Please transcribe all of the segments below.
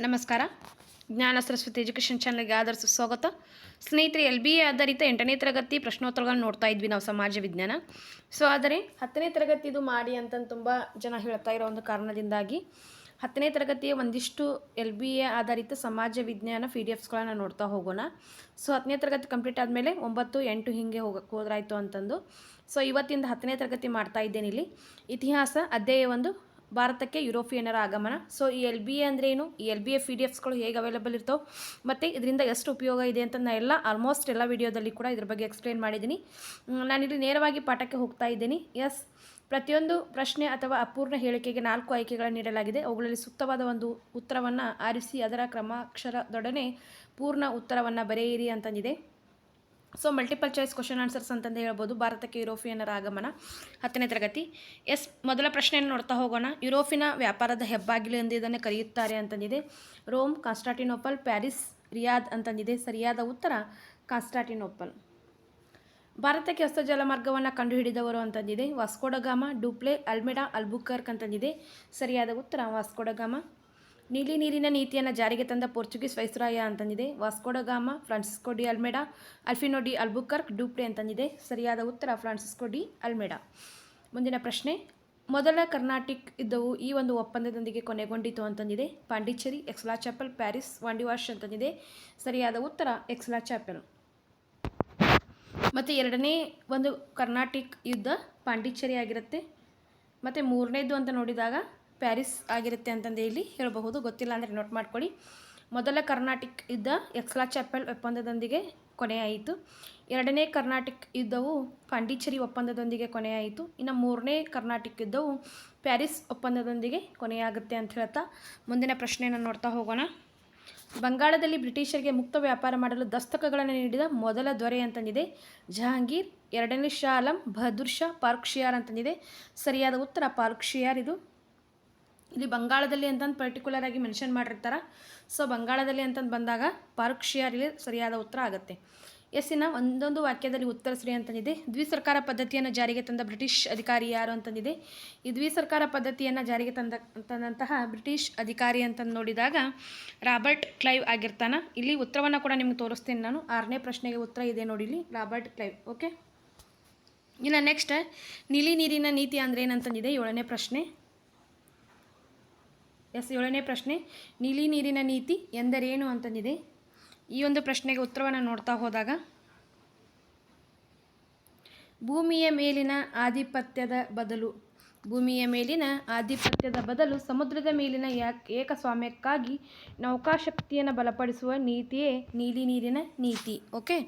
ನಮಸ್ಕಾರ. ಜ್ಞಾನ ಸರಸ್ವತಿ ಎಜುಕೇಷನ್ ಚಾನಲ್ಗೆ ಆದರ್ಶ ಸ್ವಾಗತ. ಸ್ನೇಹಿತರೆ, ಎಲ್ ಬಿ ಎ ಆಧಾರಿತ ಎಂಟನೇ ತರಗತಿ ಪ್ರಶ್ನೋತ್ತರಗಳನ್ನ ನೋಡ್ತಾ ಇದ್ವಿ ನಾವು ಸಮಾಜ ವಿಜ್ಞಾನ. ಸೊ, ಆದರೆ ಹತ್ತನೇ ತರಗತಿದು ಮಾಡಿ ಅಂತಂದು ತುಂಬ ಜನ ಹೇಳ್ತಾ ಇರೋ ಒಂದು ಕಾರಣದಿಂದಾಗಿ ಹತ್ತನೇ ತರಗತಿಯ ಒಂದಿಷ್ಟು ಎಲ್ ಬಿ ಎ ಆಧಾರಿತ ಸಮಾಜ ವಿಜ್ಞಾನ ಪಿ ಡಿ ಎಫ್ಸ್ಗಳನ್ನ ನೋಡ್ತಾ ಹೋಗೋಣ. ಸೊ, ಹತ್ತನೇ ತರಗತಿ ಕಂಪ್ಲೀಟ್ ಆದಮೇಲೆ ಒಂಬತ್ತು, ಎಂಟು ಹೀಗೆ ಹೋಗಕ್ಕೆ ಹೋದ್ರಾಯಿತು ಅಂತಂದು. ಸೊ, ಇವತ್ತಿಂದ ಹತ್ತನೇ ತರಗತಿ ಮಾಡ್ತಾ ಇದ್ದೇನೆ ಇಲ್ಲಿ. ಇತಿಹಾಸ ಅಧ್ಯಾಯ ಒಂದು ಭಾರತಕ್ಕೆ ಯುರೋಪಿಯನ್ನರ ಆಗಮನ. ಸೊ ಈ ಎಲ್ ಬಿ ಎ ಅಂದ್ರೇನು? ಈ L B A P D ಎಫ್ಸ್ಗಳು ಹೇಗೆ ಅವೈಲೇಬಲ್ ಇರ್ತವೆ? ಮತ್ತು ಇದರಿಂದ ಎಷ್ಟು ಉಪಯೋಗ ಇದೆ ಅಂತ ನಾನು ಎಲ್ಲ ಆಲ್ಮೋಸ್ಟ್ ಎಲ್ಲ ವಿಡಿಯೋದಲ್ಲಿ ಕೂಡ ಇದ್ರ ಬಗ್ಗೆ ಎಕ್ಸ್ಪ್ಲೇನ್ ಮಾಡಿದ್ದೀನಿ. ನಾನಿಲ್ಲಿ ನೇರವಾಗಿ ಪಾಠಕ್ಕೆ ಹೋಗ್ತಾ ಇದ್ದೀನಿ. ಎಸ್ ಪ್ರತಿಯೊಂದು ಪ್ರಶ್ನೆ ಅಥವಾ ಅಪೂರ್ಣ ಹೇಳಿಕೆಗೆ ನಾಲ್ಕು ಆಯ್ಕೆಗಳನ್ನು ನೀಡಲಾಗಿದೆ. ಅವುಗಳಲ್ಲಿ ಸೂಕ್ತವಾದ ಒಂದು ಉತ್ತರವನ್ನು ಆರಿಸಿ, ಅದರ ಕ್ರಮಾಕ್ಷರದೊಡನೆ ಪೂರ್ಣ ಉತ್ತರವನ್ನು ಬರೆಯಿರಿ ಅಂತಂದಿದೆ. So multiple choice question answers ಅಂತಂದು ಹೇಳ್ಬೋದು. ಭಾರತಕ್ಕೆ ಯುರೋಪಿಯನ್ನರ ಆಗಮನ ಹತ್ತನೇ ತರಗತಿ. ಎಸ್, ಮೊದಲ ಪ್ರಶ್ನೆಯನ್ನು ನೋಡ್ತಾ ಹೋಗೋಣ. ಯುರೋಪಿನ ವ್ಯಾಪಾರದ ಹೆಬ್ಬಾಗಿಲು ಎಂದು ಇದನ್ನು ಕರೆಯುತ್ತಾರೆ ಅಂತಂದಿದೆ. ರೋಮ್, ಕಾನ್ಸ್ಟಾಟಿನೋಪಲ್, ಪ್ಯಾರಿಸ್, ರಿಯಾದ್ ಅಂತಂದಿದೆ. ಸರಿಯಾದ ಉತ್ತರ, ಕಾನ್ಸ್ಟಾಟಿನೋಪಲ್. ಭಾರತಕ್ಕೆ ಹೊಸ ಜಲಮಾರ್ಗವನ್ನು ಕಂಡುಹಿಡಿದವರು ಅಂತಂದಿದೆ. ವಾಸ್ಕೋಡಗಾಮ ಡೂಪ್ಲೆ, ಅಲ್ಮೆಡಾ, ಅಲ್ಬುಕರ್ಕ್ ಅಂತಂದಿದೆ. ಸರಿಯಾದ ಉತ್ತರ ವಾಸ್ಕೋಡಗಾಮ ನೀಲಿ ನೀರಿನ ನೀತಿಯನ್ನು ಜಾರಿಗೆ ತಂದ ಪೋರ್ಚುಗೀಸ್ ವೈಸ್ರಾಯ ಅಂತಂದಿದೆ. ವಾಸ್ಕೋಡಗಾಮ ಫ್ರಾನ್ಸಿಸ್ಕೋ ಡಿ ಅಲ್ಮೆಡಾ, ಅಲ್ಫಿನೋ ಡಿ ಅಲ್ಬುಕರ್ಕ್ ಡೂಪ್ಡೆ ಅಂತಂದಿದೆ. ಸರಿಯಾದ ಉತ್ತರ ಫ್ರಾನ್ಸಿಸ್ಕೋ ಡಿ ಅಲ್ಮೆಡಾ. ಮುಂದಿನ ಪ್ರಶ್ನೆ, ಮೊದಲ ಕರ್ನಾಟಿಕ್ ಯುದ್ಧವು ಈ ಒಂದು ಒಪ್ಪಂದದೊಂದಿಗೆ ಕೊನೆಗೊಂಡಿತು ಅಂತಂದಿದೆ. ಪಾಂಡಿಚೇರಿ, ಎಕ್ಸ್ಲಾ ಚಾಪಲ್, ಪ್ಯಾರಿಸ್, ವಾಂಡಿವಾಶ್ ಅಂತಂದಿದೆ. ಸರಿಯಾದ ಉತ್ತರ, ಎಕ್ಸ್ಲಾ ಚಾಪಲ್. ಮತ್ತು ಎರಡನೇ ಒಂದು ಕರ್ನಾಟಿಕ್ ಯುದ್ಧ ಪಾಂಡಿಚೇರಿ ಆಗಿರುತ್ತೆ. ಮತ್ತು ಮೂರನೇದು ಅಂತ ನೋಡಿದಾಗ ಪ್ಯಾರಿಸ್ ಆಗಿರುತ್ತೆ ಅಂತಂದು ಇಲ್ಲಿ ಹೇಳಬಹುದು. ಗೊತ್ತಿಲ್ಲ ಅಂದರೆ ನೋಟ್ ಮಾಡ್ಕೊಳ್ಳಿ ಮೊದಲ ಕರ್ನಾಟಿಕ್ ಯುದ್ಧ ಎಕ್ಸ್ಲಾ ಚಾಪೆಲ್ ಒಪ್ಪಂದದೊಂದಿಗೆ ಕೊನೆಯಾಯಿತು. ಎರಡನೇ ಕರ್ನಾಟಿಕ್ ಯುದ್ಧವು ಪಾಂಡಿಚೇರಿ ಒಪ್ಪಂದದೊಂದಿಗೆ ಕೊನೆಯಾಯಿತು. ಇನ್ನು ಮೂರನೇ ಕರ್ನಾಟಿಕ್ ಯುದ್ಧವು ಪ್ಯಾರಿಸ್ ಒಪ್ಪಂದದೊಂದಿಗೆ ಕೊನೆಯಾಗುತ್ತೆ ಅಂತ ಹೇಳ್ತಾ ಮುಂದಿನ ಪ್ರಶ್ನೆಯನ್ನು ನೋಡ್ತಾ ಹೋಗೋಣ. ಬಂಗಾಳದಲ್ಲಿ ಬ್ರಿಟಿಷರಿಗೆ ಮುಕ್ತ ವ್ಯಾಪಾರ ಮಾಡಲು ದಸ್ತಕಗಳನ್ನು ನೀಡಿದ ಮೊದಲ ದೊರೆ ಅಂತಂದಿದೆ. ಜಹಾಂಗೀರ್, ಎರಡನೇ ಶಾಲಂ, ಬಹದ್ದೂರ್ ಶಾ ಪಾರ್ಕ್ ಶಿಯಾರ್ ಅಂತಂದಿದೆ. ಸರಿಯಾದ ಉತ್ತರ ಪಾರ್ಕ್ ಶಿಯಾರ್ ಇದು ಇಲ್ಲಿ ಬಂಗಾಳದಲ್ಲಿ ಅಂತಂದು ಪರ್ಟಿಕ್ಯುಲರ್ ಆಗಿ ಮೆನ್ಷನ್ ಮಾಡಿರ್ತಾರೆ. ಸೊ ಬಂಗಾಳದಲ್ಲಿ ಅಂತಂದು ಬಂದಾಗ ಪಾರ್ಕ್ ಇಲ್ಲಿ ಸರಿಯಾದ ಉತ್ತರ ಆಗುತ್ತೆ. ಎಸ್ಸಿನ ಒಂದೊಂದು ವಾಕ್ಯದಲ್ಲಿ ಉತ್ತರ ಸರಿ ಅಂತಂದಿದೆ. ದ್ವಿಸರ್ಕಾರ ಪದ್ಧತಿಯನ್ನು ಜಾರಿಗೆ ತಂದ ಬ್ರಿಟಿಷ್ ಅಧಿಕಾರಿ ಯಾರು ಅಂತಂದಿದೆ. ಈ ದ್ವಿಸರ್ಕಾರ ಪದ್ಧತಿಯನ್ನು ಜಾರಿಗೆ ತಂದ, ತಂದಂತಹ ಬ್ರಿಟಿಷ್ ಅಧಿಕಾರಿ ಅಂತಂದು ನೋಡಿದಾಗ ರಾಬರ್ಟ್ ಕ್ಲೈವ್ ಆಗಿರ್ತಾನ. ಇಲ್ಲಿ ಉತ್ತರವನ್ನು ಕೂಡ ನಿಮ್ಗೆ ತೋರಿಸ್ತೀನಿ ನಾನು. ಆರನೇ ಪ್ರಶ್ನೆಗೆ ಉತ್ತರ ಇದೆ ನೋಡಿ ಇಲ್ಲಿ. Robert Clive, okay? ಇನ್ನು ನೆಕ್ಸ್ಟ್ ನೀಲಿ ನೀರಿನ ನೀತಿ ಅಂದರೆ ಏನಂತಂದಿದೆ? ಏಳನೇ ಪ್ರಶ್ನೆ. ಎಸ್, ಏಳನೇ ಪ್ರಶ್ನೆ. ನೀಲಿ ನೀರಿನ ನೀತಿ ಎಂದರೇನು ಅಂತಂದಿದೆ? ಈ ಒಂದು ಪ್ರಶ್ನೆಗೆ ಉತ್ತರವನ್ನು ನೋಡ್ತಾ ಹೋದಾಗ, ಭೂಮಿಯ ಮೇಲಿನ ಆಧಿಪತ್ಯದ ಬದಲು, ಭೂಮಿಯ ಮೇಲಿನ ಆಧಿಪತ್ಯದ ಬದಲು ಸಮುದ್ರದ ಮೇಲಿನ ಯಾಕ್ ಏಕಸ್ವಾಮ್ಯಕ್ಕಾಗಿ ನೌಕಾಶಕ್ತಿಯನ್ನು ಬಲಪಡಿಸುವ ನೀತಿಯೇ ನೀಲಿ ನೀರಿನ ನೀತಿ. ಓಕೆ?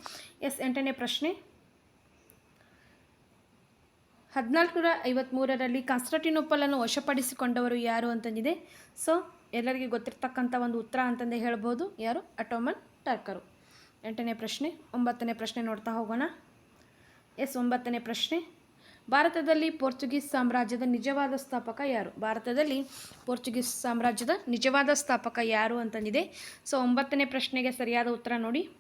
ಎಸ್, ಎಂಟನೇ ಪ್ರಶ್ನೆ. ಹದಿನಾಲ್ಕುನೂರ ಐವತ್ತ್ಮೂರರಲ್ಲಿ ಕಾನ್ಸ್ಟಾಂಟಿನೋಪಲನ್ನು ವಶಪಡಿಸಿಕೊಂಡವರು ಯಾರು ಅಂತಂದಿದೆ. ಸೊ, ಎಲ್ಲರಿಗೆ ಗೊತ್ತಿರ್ತಕ್ಕಂಥ ಒಂದು ಉತ್ತರ ಅಂತಂದೇ ಹೇಳ್ಬೋದು. ಯಾರು? ಅಟೋಮನ್ ಟರ್ಕರು. ಎಂಟನೇ ಪ್ರಶ್ನೆ, ಒಂಬತ್ತನೇ ಪ್ರಶ್ನೆ ನೋಡ್ತಾ ಹೋಗೋಣ. ಎಸ್, ಒಂಬತ್ತನೇ ಪ್ರಶ್ನೆ. ಭಾರತದಲ್ಲಿ ಪೋರ್ಚುಗೀಸ್ ಸಾಮ್ರಾಜ್ಯದ ನಿಜವಾದ ಸ್ಥಾಪಕ ಯಾರು? ಭಾರತದಲ್ಲಿ ಪೋರ್ಚುಗೀಸ್ ಸಾಮ್ರಾಜ್ಯದ ನಿಜವಾದ ಸ್ಥಾಪಕ ಯಾರು ಅಂತಂದಿದೆ. ಸೊ, ಒಂಬತ್ತನೇ ಪ್ರಶ್ನೆಗೆ ಸರಿಯಾದ ಉತ್ತರ ನೋಡಿ.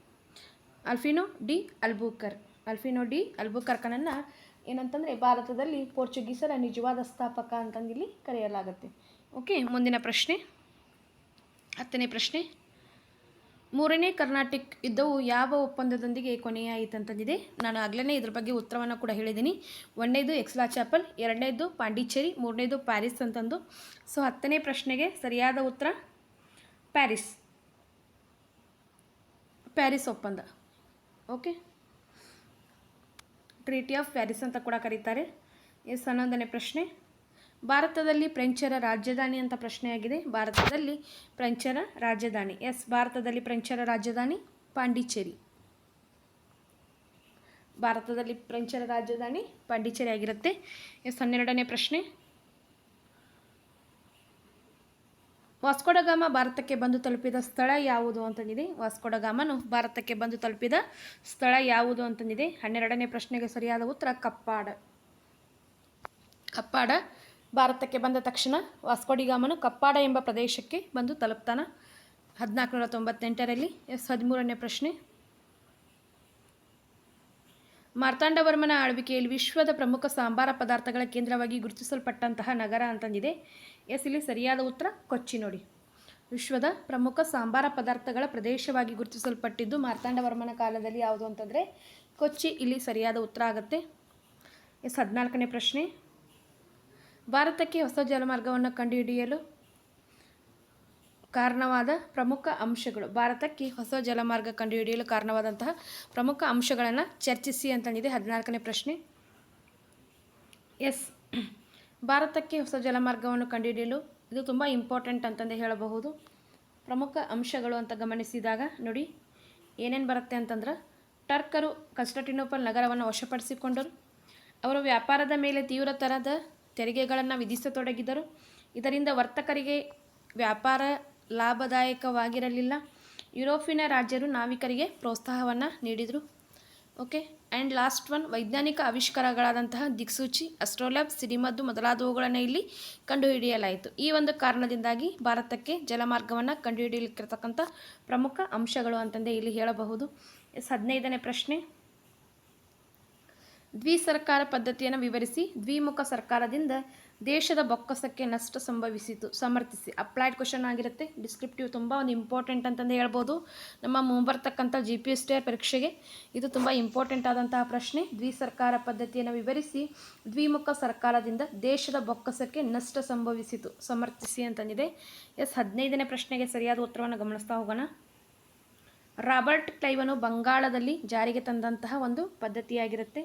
ಅಲ್ಫಿನೋ ಡಿ ಅಲ್ಬುಕರ್. ಅಲ್ಫಿನೋ ಡಿ ಅಲ್ಬುಕರ್ಕನನ್ನು ಏನಂತಂದರೆ ಭಾರತದಲ್ಲಿ ಪೋರ್ಚುಗೀಸರ ನಿಜವಾದ ಸ್ಥಾಪಕ ಅಂತಂದಿಲ್ಲಿ ಕರೆಯಲಾಗುತ್ತೆ. ಓಕೆ, ಮುಂದಿನ ಪ್ರಶ್ನೆ. ಹತ್ತನೇ ಪ್ರಶ್ನೆ. ಮೂರನೇ ಕರ್ನಾಟಿಕ್ ಯುದ್ಧವು ಯಾವ ಒಪ್ಪಂದದೊಂದಿಗೆ ಕೊನೆಯಾಯಿತು ಅಂತಂದಿದೆ. ನಾನು ಆಗಲೇ ಇದ್ರ ಬಗ್ಗೆ ಉತ್ತರವನ್ನು ಕೂಡ ಹೇಳಿದ್ದೀನಿ ಒಂದನೇದು ಎಕ್ಸ್ಲಾ ಚಾಪಲ್, ಎರಡನೇದು ಪಾಂಡಿಚೇರಿ, ಮೂರನೇದು ಪ್ಯಾರಿಸ್ ಅಂತಂದು. ಸೊ, ಹತ್ತನೇ ಪ್ರಶ್ನೆಗೆ ಸರಿಯಾದ ಉತ್ತರ? ಪ್ಯಾರಿಸ್. ಪ್ಯಾರಿಸ್ ಒಪ್ಪಂದ. ಓಕೆ. ಟ್ರೀಟಿ ಆಫ್ ಪ್ಯಾರಿಸ್ ಅಂತ ಕೂಡ ಕರೀತಾರೆ. ಎಸ್ ಹನ್ನೊಂದನೇ ಪ್ರಶ್ನೆ. ಭಾರತದಲ್ಲಿ ಪ್ರೆಂಚರ ರಾಜಧಾನಿ ಅಂತ ಪ್ರಶ್ನೆಯಾಗಿದೆ. ಭಾರತದಲ್ಲಿ ಪ್ರೆಂಚರ ರಾಜಧಾನಿ. ಎಸ್ ಭಾರತದಲ್ಲಿ ಪ್ರೆಂಚರ ರಾಜಧಾನಿ ಪಾಂಡಿಚೇರಿ. ಭಾರತದಲ್ಲಿ ಪ್ರೆಂಚರ ರಾಜಧಾನಿ ಪಾಂಡಿಚೇರಿ ಆಗಿರುತ್ತೆ. ಎಸ್ ಹನ್ನೆರಡನೇ ಪ್ರಶ್ನೆ. ವಾಸ್ಕೋಡಗಾಮ ಭಾರತಕ್ಕೆ ಬಂದು ತಲುಪಿದ ಸ್ಥಳ ಯಾವುದು ಅಂತಂದಿದೆ. ವಾಸ್ಕೋಡಗಾಮನು ಭಾರತಕ್ಕೆ ಬಂದು ತಲುಪಿದ ಸ್ಥಳ ಯಾವುದು ಅಂತಂದಿದೆ. ಹನ್ನೆರಡನೇ ಪ್ರಶ್ನೆಗೆ ಸರಿಯಾದ ಉತ್ತರ ಕಪ್ಪಾಡ. ಕಪ್ಪಾಡ ಭಾರತಕ್ಕೆ ಬಂದ ತಕ್ಷಣ ವಾಸ್ಕೋಡಿಗಾಮನು ಕಪ್ಪಾಡ ಎಂಬ ಪ್ರದೇಶಕ್ಕೆ ಬಂದು ತಲುಪ್ತಾನ. ಹದಿನಾಲ್ಕುನೂರ ತೊಂಬತ್ತೆಂಟರಲ್ಲಿ ಎಸ್ ಹದಿಮೂರನೇ ಪ್ರಶ್ನೆ. ಮಾರ್ತಾಂಡವರ್ಮನ ಆಳ್ವಿಕೆಯಲ್ಲಿ ವಿಶ್ವದ ಪ್ರಮುಖ ಸಾಂಬಾರ ಪದಾರ್ಥಗಳ ಕೇಂದ್ರವಾಗಿ ಗುರುತಿಸಲ್ಪಟ್ಟಂತಹ ನಗರ ಅಂತಂದಿದೆ. ಎಸ್ ಇಲ್ಲಿ ಸರಿಯಾದ ಉತ್ತರ, ಕೊಚ್ಚಿ ನೋಡಿ. ವಿಶ್ವದ ಪ್ರಮುಖ ಸಾಂಬಾರ ಪದಾರ್ಥಗಳ ಪ್ರದೇಶವಾಗಿ ಗುರುತಿಸಲ್ಪಟ್ಟಿದ್ದು ಮಾರ್ತಾಂಡವರ್ಮನ ಕಾಲದಲ್ಲಿ ಯಾವುದು ಅಂತಂದರೆ, ಕೊಚ್ಚಿ ಇಲ್ಲಿ ಸರಿಯಾದ ಉತ್ತರ ಆಗುತ್ತೆ. ಎಸ್, ಹದಿನಾಲ್ಕನೇ ಪ್ರಶ್ನೆ. ಭಾರತಕ್ಕೆ ಹೊಸ ಜಲಮಾರ್ಗವನ್ನು ಕಂಡುಹಿಡಿಯಲು ಕಾರಣವಾದ ಪ್ರಮುಖ ಅಂಶಗಳು. ಭಾರತಕ್ಕೆ ಹೊಸ ಜಲಮಾರ್ಗ ಕಂಡುಹಿಡಿಯಲು ಕಾರಣವಾದಂತಹ ಪ್ರಮುಖ ಅಂಶಗಳನ್ನು ಚರ್ಚಿಸಿ ಅಂತಂದಿದೆ ಹದಿನಾಲ್ಕನೇ ಪ್ರಶ್ನೆ. ಎಸ್ ಭಾರತಕ್ಕೆ ಹೊಸ ಜಲಮಾರ್ಗವನ್ನು ಕಂಡುಹಿಡಿಯಲು ಇದು ತುಂಬ ಇಂಪಾರ್ಟೆಂಟ್ ಅಂತಂದೇ ಹೇಳಬಹುದು. ಪ್ರಮುಖ ಅಂಶಗಳು ಅಂತ ಗಮನಿಸಿದಾಗ ನೋಡಿ, ಏನೇನು ಬರುತ್ತೆ ಅಂತಂದ್ರೆ, ಟರ್ಕರು ಕನ್ಸ್ಟಂಟಿನೋಪಲ್ ನಗರವನ್ನು ವಶಪಡಿಸಿಕೊಂಡರು. ಅವರು ವ್ಯಾಪಾರದ ಮೇಲೆ ತೀವ್ರ ತರಹದ ತೆರಿಗೆಗಳನ್ನು ವಿಧಿಸತೊಡಗಿದರು. ಇದರಿಂದ ವರ್ತಕರಿಗೆ ವ್ಯಾಪಾರ ಲಾಭದಾಯಕವಾಗಿರಲಿಲ್ಲ. ಯುರೋಪಿನ ರಾಜ್ಯರು ನಾವಿಕರಿಗೆ ಪ್ರೋತ್ಸಾಹವನ್ನು ನೀಡಿದರು. ಓಕೆ ಆ್ಯಂಡ್ ಲಾಸ್ಟ್ ಒನ್ ವೈಜ್ಞಾನಿಕ ಆವಿಷ್ಕಾರಗಳಾದಂತಹ ದಿಕ್ಸೂಚಿ, ಅಸ್ಟ್ರೋಲ್ಯಾಬ್, ಸಿಡಿಮದ್ದು ಮೊದಲಾದವುಗಳನ್ನು ಇಲ್ಲಿ ಕಂಡುಹಿಡಿಯಲಾಯಿತು. ಈ ಒಂದು ಕಾರಣದಿಂದಾಗಿ ಭಾರತಕ್ಕೆ ಜಲಮಾರ್ಗವನ್ನು ಕಂಡುಹಿಡಿಯಲಿಕ್ಕಿರ್ತಕ್ಕಂಥ ಪ್ರಮುಖ ಅಂಶಗಳು ಅಂತಂದೇ ಇಲ್ಲಿ ಹೇಳಬಹುದು. ಎಸ್ ಹದಿನೈದನೇ ಪ್ರಶ್ನೆ. ದ್ವಿಸರ್ಕಾರ ಪದ್ಧತಿಯನ್ನು ವಿವರಿಸಿ ದ್ವಿಮುಖ ಸರ್ಕಾರದಿಂದ ದೇಶದ ಬೊಕ್ಕಸಕ್ಕೆ ನಷ್ಟ ಸಂಭವಿಸಿತು. ಸಮರ್ಥಿಸಿ. ಅಪ್ಲೈಡ್ ಕ್ವಶನ್ ಆಗಿರುತ್ತೆ. ಡಿಸ್ಕ್ರಿಪ್ಟಿವ್ ತುಂಬ ಒಂದು ಇಂಪಾರ್ಟೆಂಟ್ ಅಂತಂದು ಹೇಳ್ಬೋದು. ನಮ್ಮ ಮುಂಬರ್ತಕ್ಕಂಥ ಜಿ ಪಿ ಎಸ್ ಟಿ ಪರೀಕ್ಷೆಗೆ ಇದು ತುಂಬ ಇಂಪಾರ್ಟೆಂಟ್ ಆದಂತಹ ಪ್ರಶ್ನೆ. ದ್ವಿಸರ್ಕಾರ ಪದ್ಧತಿಯನ್ನು ವಿವರಿಸಿ ದ್ವಿಮುಖ ಸರ್ಕಾರದಿಂದ ದೇಶದ ಬೊಕ್ಕಸಕ್ಕೆ ನಷ್ಟ ಸಂಭವಿಸಿತು. ಸಮರ್ಥಿಸಿ ಅಂತಂದಿದೆ. ಎಸ್, ಹದಿನೈದನೇ ಪ್ರಶ್ನೆಗೆ ಸರಿಯಾದ ಉತ್ತರವನ್ನು ಗಮನಿಸ್ತಾ ಹೋಗೋಣ. ರಾಬರ್ಟ್ ಕ್ಲೈವನು ಬಂಗಾಳದಲ್ಲಿ ಜಾರಿಗೆ ತಂದಂತಹ ಒಂದು ಪದ್ಧತಿಯಾಗಿರುತ್ತೆ.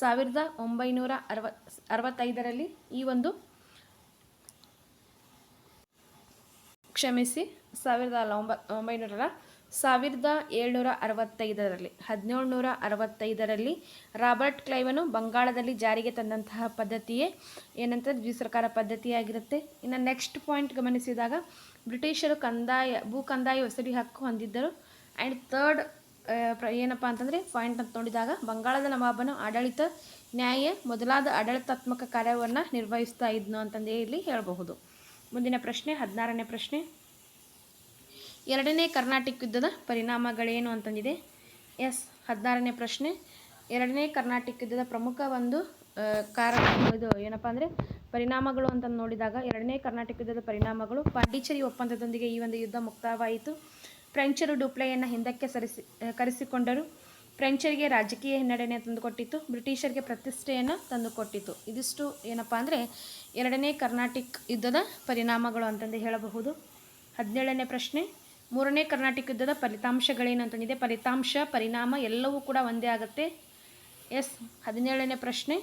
ಸಾವಿರದ ಒಂಬೈನೂರ ಅರವ ಅರವತ್ತೈದರಲ್ಲಿ ಈ ಒಂದು ಕ್ಷಮಿಸಿ ಸಾವಿರದ ಅಲ್ಲ ಒಂಬ ಒಂಬೈನೂರರ ಸಾವಿರದ ಏಳ್ನೂರ ಅರವತ್ತೈದರಲ್ಲಿ, ಹದಿನೇಳುನೂರ ಅರವತ್ತೈದರಲ್ಲಿ ರಾಬರ್ಟ್ ಕ್ಲೈವನು ಬಂಗಾಳದಲ್ಲಿ ಜಾರಿಗೆ ತಂದಂತಹ ಪದ್ಧತಿಯೇ ಏನಂತ ದ್ವಿಸರ್ಕಾರ ಪದ್ಧತಿಯಾಗಿರುತ್ತೆ. ಇನ್ನು ನೆಕ್ಸ್ಟ್ ಪಾಯಿಂಟ್ ಗಮನಿಸಿದಾಗ ಬ್ರಿಟಿಷರು ಕಂದಾಯ ಭೂ ಕಂದಾಯ ವಸೂಲಿ ಹಕ್ಕು ಹೊಂದಿದ್ದರು. ಆ್ಯಂಡ್ ಪ್ರ ಏನಪ್ಪ ಅಂತಂದರೆ ಪಾಯಿಂಟ್ ಅಂತ ನೋಡಿದಾಗ ಬಂಗಾಳದ ನವಾಬನು ಆಡಳಿತ ನ್ಯಾಯ ಮೊದಲಾದ ಆಡಳಿತಾತ್ಮಕ ಕಾರ್ಯವನ್ನು ನಿರ್ವಹಿಸ್ತಾ ಇದ್ನು ಅಂತಂದೇ ಇಲ್ಲಿ ಹೇಳಬಹುದು. ಮುಂದಿನ ಪ್ರಶ್ನೆ, ಹದಿನಾರನೇ ಪ್ರಶ್ನೆ. ಎರಡನೇ ಕರ್ನಾಟಕ ಯುದ್ಧದ ಪರಿಣಾಮಗಳೇನು ಅಂತಂದಿದೆ? ಎಸ್, ಹದಿನಾರನೇ ಪ್ರಶ್ನೆ. ಎರಡನೇ ಕರ್ನಾಟಕ ಯುದ್ಧದ ಪ್ರಮುಖ ಒಂದು ಕಾರಣ ಇದು ಏನಪ್ಪ ಅಂದರೆ ಪರಿಣಾಮಗಳು ಅಂತ ನೋಡಿದಾಗ ಎರಡನೇ ಕರ್ನಾಟಕ ಯುದ್ಧದ ಪರಿಣಾಮಗಳು ಪಾಂಡಿಚೇರಿ ಒಪ್ಪಂದದೊಂದಿಗೆ ಈ ಒಂದು ಯುದ್ಧ ಮುಕ್ತಾಯವಾಯಿತು ಫ್ರೆಂಚರು ಡುಪ್ಲೆಯನ್ನು ಹಿಂದಕ್ಕೆ ಸರಿಸಿ, ಕರೆಸಿಕೊಂಡರು. ಫ್ರೆಂಚರಿಗೆ ರಾಜಕೀಯ ಹಿನ್ನಡೆಯನ್ನು ತಂದುಕೊಟ್ಟಿತ್ತು. ಬ್ರಿಟಿಷರಿಗೆ ಪ್ರತಿಷ್ಠೆಯನ್ನು ತಂದುಕೊಟ್ಟಿತ್ತು. ಇದಿಷ್ಟು ಏನಪ್ಪ ಅಂದರೆ ಎರಡನೇ ಕರ್ನಾಟಿಕ್ ಯುದ್ಧದ ಪರಿಣಾಮಗಳು ಅಂತಂದು ಹೇಳಬಹುದು. ಹದಿನೇಳನೇ ಪ್ರಶ್ನೆ. ಮೂರನೇ ಕರ್ನಾಟಕ ಯುದ್ಧದ ಫಲಿತಾಂಶಗಳೇನು ಅಂತಂದಿದೆ. ಫಲಿತಾಂಶ, ಪರಿಣಾಮ ಎಲ್ಲವೂ ಕೂಡ ಒಂದೇ ಆಗುತ್ತೆ. ಎಸ್, ಹದಿನೇಳನೇ ಪ್ರಶ್ನೆ.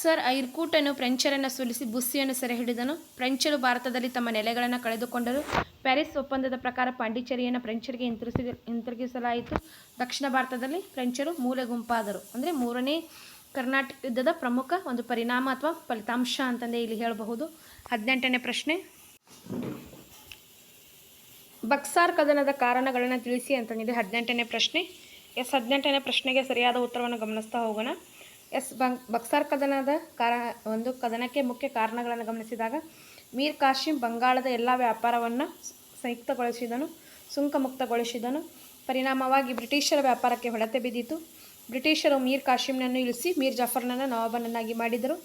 ಸರ್, ಐರ್ಕೂಟನು ಫ್ರೆಂಚರನ್ನು ಸೋಲಿಸಿ ಬುಸ್ಸಿಯನ್ನು ಸೆರೆ ಹಿಡಿದನು ಫ್ರೆಂಚರು ಭಾರತದಲ್ಲಿ ತಮ್ಮ ನೆಲೆಗಳನ್ನು ಕಳೆದುಕೊಂಡರು. ಪ್ಯಾರಿಸ್ ಒಪ್ಪಂದದ ಪ್ರಕಾರ ಪಾಂಡಿಚೇರಿಯನ್ನು ಫ್ರೆಂಚರಿಗೆ ಹಿಂತಿರುಗಿ ಹಿಂತಿರುಗಿಸಲಾಯಿತು. ದಕ್ಷಿಣ ಭಾರತದಲ್ಲಿ ಫ್ರೆಂಚರು ಮೂಲೆ ಗುಂಪಾದರು. ಅಂದರೆ ಮೂರನೇ ಕರ್ನಾಟಕ ಯುದ್ಧದ ಪ್ರಮುಖ ಒಂದು ಪರಿಣಾಮ ಅಥವಾ ಫಲಿತಾಂಶ ಅಂತಂದೇ ಇಲ್ಲಿ ಹೇಳಬಹುದು. ಹದಿನೆಂಟನೇ ಪ್ರಶ್ನೆ. ಬಕ್ಸಾರ್ ಕದನದ ಕಾರಣಗಳನ್ನು ತಿಳಿಸಿ ಅಂತಂದಿದೆ ಹದಿನೆಂಟನೇ ಪ್ರಶ್ನೆ. ಎಸ್, ಹದಿನೆಂಟನೇ ಪ್ರಶ್ನೆಗೆ ಸರಿಯಾದ ಉತ್ತರವನ್ನು ಗಮನಿಸ್ತಾ ಹೋಗೋಣ. ಎಸ್ ಬಂಗ್ ಬಕ್ಸಾರ್ ಕದನದ ಕಾರ ಒಂದು ಕದನಕ್ಕೆ ಮುಖ್ಯ ಕಾರಣಗಳನ್ನು ಗಮನಿಸಿದಾಗ, ಮೀರ್ ಕಾಶಿಂ ಬಂಗಾಳದ ಎಲ್ಲ ವ್ಯಾಪಾರವನ್ನು ಸಂಯುಕ್ತಗೊಳಿಸಿದನು ಸುಂಕ ಮುಕ್ತಗೊಳಿಸಿದನು ಪರಿಣಾಮವಾಗಿ ಬ್ರಿಟಿಷರ ವ್ಯಾಪಾರಕ್ಕೆ ಹೊಡೆತೆ ಬಿದ್ದಿತು. ಬ್ರಿಟಿಷರು ಮೀರ್ ಕಾಶಿಂನನ್ನು ಇಳಿಸಿ ಮೀರ್ ಜಾಫರ್ನನ್ನು ನವಾಬನನ್ನಾಗಿ ಮಾಡಿದರು.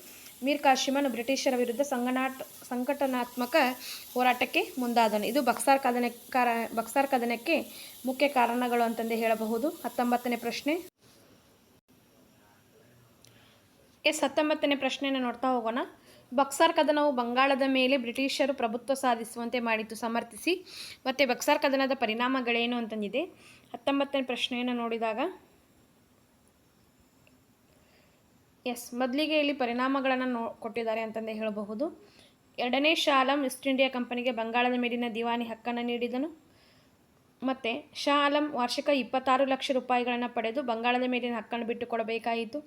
ಮೀರ್ ಕಾಶಿಮನ್ನು ಬ್ರಿಟಿಷರ ವಿರುದ್ಧ ಸಂಗನಾಟ್ ಸಂಘಟನಾತ್ಮಕ ಹೋರಾಟಕ್ಕೆ ಮುಂದಾದನು. ಇದು ಬಕ್ಸಾರ್ ಕದನ ಕಾರ ಬಕ್ಸಾರ್ ಕದನಕ್ಕೆ ಮುಖ್ಯ ಕಾರಣಗಳು ಅಂತಂದೇ ಹೇಳಬಹುದು. ಹತ್ತೊಂಬತ್ತನೇ ಪ್ರಶ್ನೆ. ಎಸ್ ಹತ್ತೊಂಬತ್ತನೇ ಪ್ರಶ್ನೆಯನ್ನು ನೋಡ್ತಾ ಹೋಗೋಣ. ಬಕ್ಸಾರ್ ಕದನವು ಬಂಗಾಳದ ಮೇಲೆ ಬ್ರಿಟಿಷರು ಪ್ರಭುತ್ವ ಸಾಧಿಸುವಂತೆ ಮಾಡಿತು, ಸಮರ್ಥಿಸಿ. ಮತ್ತು ಬಕ್ಸಾರ್ ಕದನದ ಪರಿಣಾಮಗಳೇನು ಅಂತಂದಿದೆ? ಹತ್ತೊಂಬತ್ತನೇ ಪ್ರಶ್ನೆಯನ್ನು ನೋಡಿದಾಗ. ಎಸ್, ಮೊದಲಿಗೆ ಇಲ್ಲಿ ಪರಿಣಾಮಗಳನ್ನು ನೋ, ಕೊಟ್ಟಿದ್ದಾರೆ ಅಂತಂದೇ ಹೇಳಬಹುದು. ಎರಡನೇ ಶಾಲಂ ಈಸ್ಟ್ ಇಂಡಿಯಾ ಕಂಪನಿಗೆ ಬಂಗಾಳದ ಮೇಲಿನ ದಿವಾನಿ ಹಕ್ಕನ್ನು ನೀಡಿದನು. ಮತ್ತು ಶಾ ಆಲಂ ವಾರ್ಷಿಕ ಇಪ್ಪತ್ತಾರು ಲಕ್ಷ ರೂಪಾಯಿಗಳನ್ನು ಪಡೆದು ಬಂಗಾಳದ ಮೇಲಿನ ಹಕ್ಕನ್ನು ಬಿಟ್ಟು ಕೊಡಬೇಕಾಯಿತು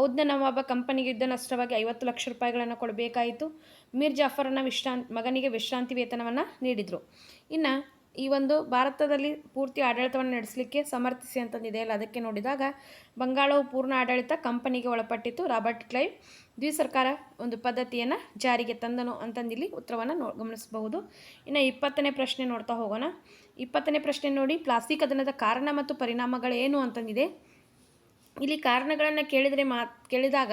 ಔದ್ನ ನವಾಬ ಕಂಪನಿಗೆ ಯುದ್ಧ ನಷ್ಟವಾಗಿ ಐವತ್ತು ಲಕ್ಷ ರೂಪಾಯಿಗಳನ್ನು ಕೊಡಬೇಕಾಯಿತು. ಮೀರ್ ಜಾಫರನ ವಿಶ್ರಾಂತ್, ಮಗನಿಗೆ ವಿಶ್ರಾಂತಿ ವೇತನವನ್ನು ನೀಡಿದರು. ಇನ್ನು ಈ ಒಂದು ಭಾರತದಲ್ಲಿ ಪೂರ್ತಿ ಆಡಳಿತವನ್ನು ನಡೆಸಲಿಕ್ಕೆ ಸಮರ್ಥಿಸಿ ಅಂತಂದಿದೆ ಅಲ್ಲ, ಅದಕ್ಕೆ ನೋಡಿದಾಗ ಬಂಗಾಳವು ಪೂರ್ಣ ಆಡಳಿತ ಕಂಪನಿಗೆ ಒಳಪಟ್ಟಿತ್ತು. ರಾಬರ್ಟ್ ಕ್ಲೈವ್ ದ್ವಿಸರ್ಕಾರ ಒಂದು ಪದ್ಧತಿಯನ್ನು ಜಾರಿಗೆ ತಂದನು ಅಂತಂದಿಲ್ಲಿ ಉತ್ತರವನ್ನು ನೋ, ಗಮನಿಸಬಹುದು. ಇನ್ನು ಇಪ್ಪತ್ತನೇ ಪ್ರಶ್ನೆ ನೋಡ್ತಾ ಹೋಗೋಣ. ಇಪ್ಪತ್ತನೇ ಪ್ರಶ್ನೆ ನೋಡಿ. ಪ್ಲಾಸ್ಟಿಕ್ ಅದನದ ಕಾರಣ ಮತ್ತು ಪರಿಣಾಮಗಳೇನು ಅಂತಂದಿದೆ. ಇಲ್ಲಿ ಕಾರಣಗಳನ್ನು ಕೇಳಿದರೆ ಮಾತ್ ಕೇಳಿದಾಗ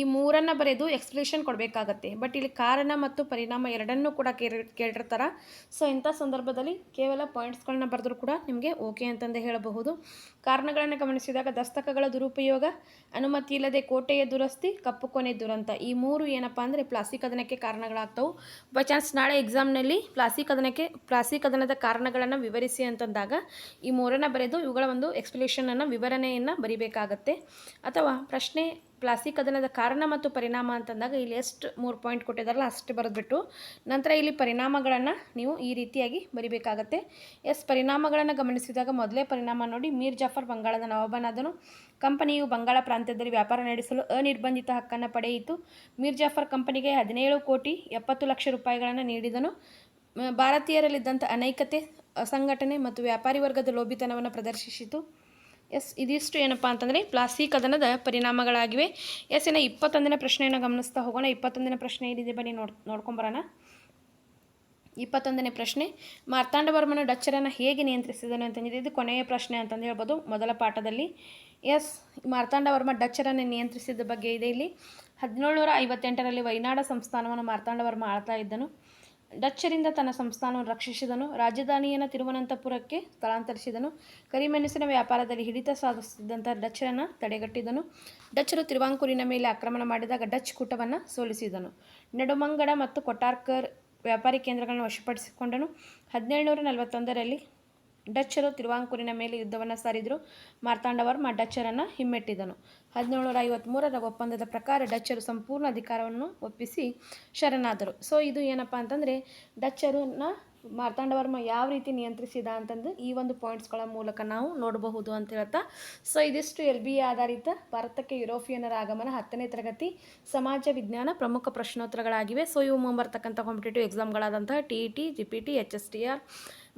ಈ ಮೂರನ್ನು ಬರೆದು ಎಕ್ಸ್ಪ್ಲೇಷನ್ ಕೊಡಬೇಕಾಗತ್ತೆ. ಬಟ್ ಇಲ್ಲಿ ಕಾರಣ ಮತ್ತು ಪರಿಣಾಮ ಎರಡನ್ನೂ ಕೂಡ ಕೇಳಿ ಕೇಳಿರ್ತಾರೆ. ಸೊ ಇಂಥ ಸಂದರ್ಭದಲ್ಲಿ ಕೇವಲ ಪಾಯಿಂಟ್ಸ್ಗಳನ್ನ ಬರೆದ್ರೂ ಕೂಡ ನಿಮಗೆ ಓಕೆ ಅಂತಂದೇ ಹೇಳಬಹುದು. ಕಾರಣಗಳನ್ನು ಗಮನಿಸಿದಾಗ ದಸ್ತಕಗಳ ದುರುಪಯೋಗ, ಅನುಮತಿ ಇಲ್ಲದೆ ಕೋಟೆಯ ದುರಸ್ತಿ, ಕಪ್ಪು ಕೊನೆ ದುರಂತ. ಈ ಮೂರು ಏನಪ್ಪ ಅಂದರೆ ಪ್ಲಾಸ್ಟಿಕ್ ಕದನಕ್ಕೆ ಕಾರಣಗಳಾಗ್ತವೆ. ಬೈ ಚಾನ್ಸ್ ನಾಳೆ ಎಕ್ಸಾಮ್ನಲ್ಲಿ ಪ್ಲಾಸ್ಟಿಕ್ ಕದನಕ್ಕೆ ಪ್ಲಾಸ್ಟಿಕ್ ಕದನದ ಕಾರಣಗಳನ್ನು ವಿವರಿಸಿ ಅಂತಂದಾಗ ಈ ಮೂರನ್ನು ಬರೆದು ಇವುಗಳ ಒಂದು ಎಕ್ಸ್ಪ್ಲೇಷನನ್ನು ವಿವರಣೆಯನ್ನು ಬರಿಬೇಕಾಗತ್ತೆ. ಅಥವಾ ಪ್ರಶ್ನೆ ಪ್ಲಾಸ್ಟಿಕ್ ಅದನ್ನದ ಕಾರಣ ಮತ್ತು ಪರಿಣಾಮ ಅಂತಂದಾಗ ಇಲ್ಲಿ ಎಷ್ಟು ಮೂರು ಪಾಯಿಂಟ್ ಕೊಟ್ಟಿದಾರಲ್ಲ ಅಷ್ಟು ಬರೆದ್ಬಿಟ್ಟು, ನಂತರ ಇಲ್ಲಿ ಪರಿಣಾಮಗಳನ್ನು ನೀವು ಈ ರೀತಿಯಾಗಿ ಬರಿಬೇಕಾಗತ್ತೆ. ಎಸ್, ಪರಿಣಾಮಗಳನ್ನು ಗಮನಿಸಿದಾಗ ಮೊದಲೇ ಪರಿಣಾಮ ನೋಡಿ, ಮೀರ್ ಜಾಫರ್ ಬಂಗಾಳದ ನವಾಬನಾದನು. ಕಂಪನಿಯು ಬಂಗಾಳ ಪ್ರಾಂತ್ಯದಲ್ಲಿ ವ್ಯಾಪಾರ ನಡೆಸಲು ಅನಿರ್ಬಂಧಿತ ಹಕ್ಕನ್ನು ಪಡೆಯಿತು. ಮೀರ್ ಜಾಫರ್ ಕಂಪನಿಗೆ ಹದಿನೇಳು ಕೋಟಿ ಎಪ್ಪತ್ತು ಲಕ್ಷ ರೂಪಾಯಿಗಳನ್ನು ನೀಡಿದನು. ಭಾರತೀಯರಲ್ಲಿದ್ದಂಥ ಅನೈಕತೆ ಅಸಂಘಟನೆ ಮತ್ತು ವ್ಯಾಪಾರಿ ವರ್ಗದ ಲೋಭಿತನವನ್ನು ಪ್ರದರ್ಶಿಸಿತು. ಎಸ್, ಇದಿಷ್ಟು ಏನಪ್ಪ ಅಂತಂದರೆ ಪ್ಲಾಸ್ಟಿಕ್ ಕದನದ ಪರಿಣಾಮಗಳಾಗಿವೆ. ಎಸ್ ಇನ್ನು ಇಪ್ಪತ್ತೊಂದನೇ ಪ್ರಶ್ನೆಯನ್ನು ಗಮನಿಸ್ತಾ ಹೋಗೋಣ. ಇಪ್ಪತ್ತೊಂದನೇ ಪ್ರಶ್ನೆ ಏನಿದೆ ಬನ್ನಿ ನೋಡ್ ನೋಡ್ಕೊಂಬರೋಣ ಇಪ್ಪತ್ತೊಂದನೇ ಪ್ರಶ್ನೆ, ಮಾರ್ತಾಂಡವರ್ಮನ ಡಚ್ಚರನ್ನು ಹೇಗೆ ನಿಯಂತ್ರಿಸಿದನು ಅಂತಂದಿದೆ ಇದು ಕೊನೆಯ ಪ್ರಶ್ನೆ ಅಂತಂದು ಹೇಳ್ಬೋದು ಮೊದಲ ಪಾಠದಲ್ಲಿ. ಎಸ್, ಮಾರ್ತಾಂಡವರ್ಮ ಡಚ್ಚರನ್ನು ನಿಯಂತ್ರಿಸಿದ ಬಗ್ಗೆ ಇದೆ ಇಲ್ಲಿ. ಹದಿನೇಳು ನೂರ ಐವತ್ತೆಂಟರಲ್ಲಿ ವೈನಾಡ ಸಂಸ್ಥಾನವನ್ನು ಮಾರ್ತಾಂಡವರ್ಮ ಆಳ್ತಾ ಇದ್ದನು. ಡಚ್ಚರಿಂದ ತನ್ನ ಸಂಸ್ಥಾನವನ್ನು ರಕ್ಷಿಸಿದನು. ರಾಜಧಾನಿಯನ್ನು ತಿರುವನಂತಪುರಕ್ಕೆ ಸ್ಥಳಾಂತರಿಸಿದನು. ಕರಿಮೆಣಸಿನ ವ್ಯಾಪಾರದಲ್ಲಿ ಹಿಡಿತ ಸಾಧಿಸಿದಂಥ ಡಚ್ಚರನ್ನು ತಡೆಗಟ್ಟಿದನು. ಡಚ್ಚರು ತಿರುವಾಂಕೂರಿನ ಮೇಲೆ ಆಕ್ರಮಣ ಮಾಡಿದಾಗ ಡಚ್ ಕೂಟವನ್ನು ಸೋಲಿಸಿದನು. ನೆಡುಮಂಗಡ ಮತ್ತು ಕೊಟ್ಟಾರ್ಕರ್ ವ್ಯಾಪಾರಿ ಕೇಂದ್ರಗಳನ್ನು ವಶಪಡಿಸಿಕೊಂಡನು. ಹದಿನೇಳುನೂರ ನಲವತ್ತೊಂದರಲ್ಲಿ ಡಚ್ಚರು ತಿರುವಾಂಕೂರಿನ ಮೇಲೆ ಯುದ್ಧವನ್ನು ಸಾರಿದರು. ಮಾರ್ತಾಂಡವರ್ಮ ಡಚ್ಚರನ್ನು ಹಿಮ್ಮೆಟ್ಟಿದನು. ಹದಿನೇಳುನೂರ ಐವತ್ತ್ಮೂರರ ಒಪ್ಪಂದದ ಪ್ರಕಾರ ಡಚ್ಚರು ಸಂಪೂರ್ಣ ಅಧಿಕಾರವನ್ನು ಒಪ್ಪಿಸಿ ಶರಣಾದರು. ಸೊ ಇದು ಏನಪ್ಪ ಅಂತಂದರೆ, ಡಚ್ಚರನ್ನ ಮಾರ್ತಾಂಡವರ್ಮ ಯಾವ ರೀತಿ ನಿಯಂತ್ರಿಸಿದ ಅಂತಂದು ಈ ಒಂದು ಪಾಯಿಂಟ್ಸ್ಗಳ ಮೂಲಕ ನಾವು ನೋಡಬಹುದು ಅಂತ ಹೇಳ್ತಾ. ಸೊ ಇದಿಷ್ಟು ಎಲ್ ಬಿ ಆಧಾರಿತ ಭಾರತಕ್ಕೆ ಯುರೋಪಿಯನ್ನರ ಆಗಮನ ಹತ್ತನೇ ತರಗತಿ ಸಮಾಜ ವಿಜ್ಞಾನ ಪ್ರಮುಖ ಪ್ರಶ್ನೋತ್ತರಗಳಾಗಿವೆ. ಸೊ ಇವು ಮುಂಬರ್ತಕ್ಕಂಥ competitive ಎಕ್ಸಾಮ್ಗಳಾದಂತಹ T E T G P T H S T R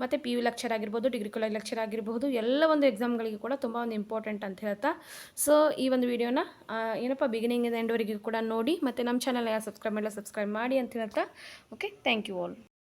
ಮತ್ತು ಪಿ ಯು ಲೆಕ್ಚರ್ ಆಗಿರ್ಬೋದು ಡಿಗ್ರಿ ಕಾಲೇಜ್ ಲೆಕ್ಚರ್ ಆಗಿರ್ಬೋದು, ಎಲ್ಲ ಒಂದು ಎಕ್ಸಾಮ್ಗಳಿಗೆ ಕೂಡ ತುಂಬ ಒಂದು ಇಂಪಾರ್ಟೆಂಟ್ ಅಂತ ಹೇಳ್ತಾ. ಸೊ ಈ ಒಂದು ವಿಡಿಯೋನ ಏನಪ್ಪ ಬಿಗಿನಿಂಗಿಂದ ಎಂಡ್ವರೆಗೂ ಕೂಡ ನೋಡಿ, ಮತ್ತು ನಮ್ಮ ಚಾನಲ್ ಯಾರು ಸಬ್ಸ್ಕ್ರೈಬ್ ಮಾಡಿಲ್ಲ ಸಬ್ಸ್ಕ್ರೈಬ್ ಮಾಡಿ ಅಂತ ಹೇಳ್ತಾ. Okay thank you all